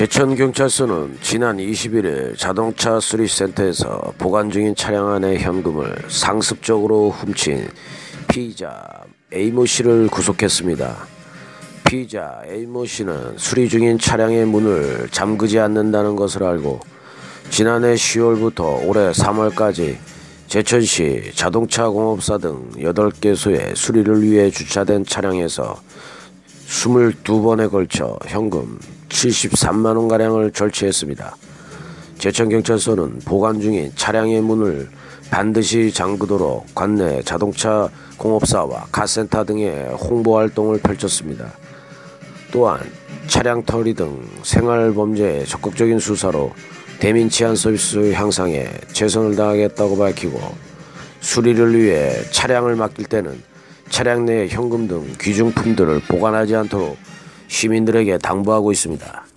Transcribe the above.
제천경찰서는 지난 21일 자동차 수리센터에서 보관 중인 차량 안의 현금을 상습적으로 훔친 피의자 A모 씨를 구속했습니다. 피의자 A모 씨는 수리 중인 차량의 문을 잠그지 않는다는 것을 알고 지난해 10월부터 올해 3월까지 제천시 자동차 공업사 등 8개소의 수리를 위해 주차된 차량에서 22번에 걸쳐 현금 73만 원가량을 절취했습니다. 제천경찰서는 보관 중인 차량의 문을 반드시 잠그도록 관내 자동차 공업사와 카센터 등의 홍보 활동을 펼쳤습니다. 또한 차량 털이 등 생활 범죄의 적극적인 수사로 대민 치안 서비스 향상에 최선을 다하겠다고 밝히고 수리를 위해 차량을 맡길 때는 차량 내 현금 등 귀중품들을 보관하지 않도록 시민들에게 당부하고 있습니다.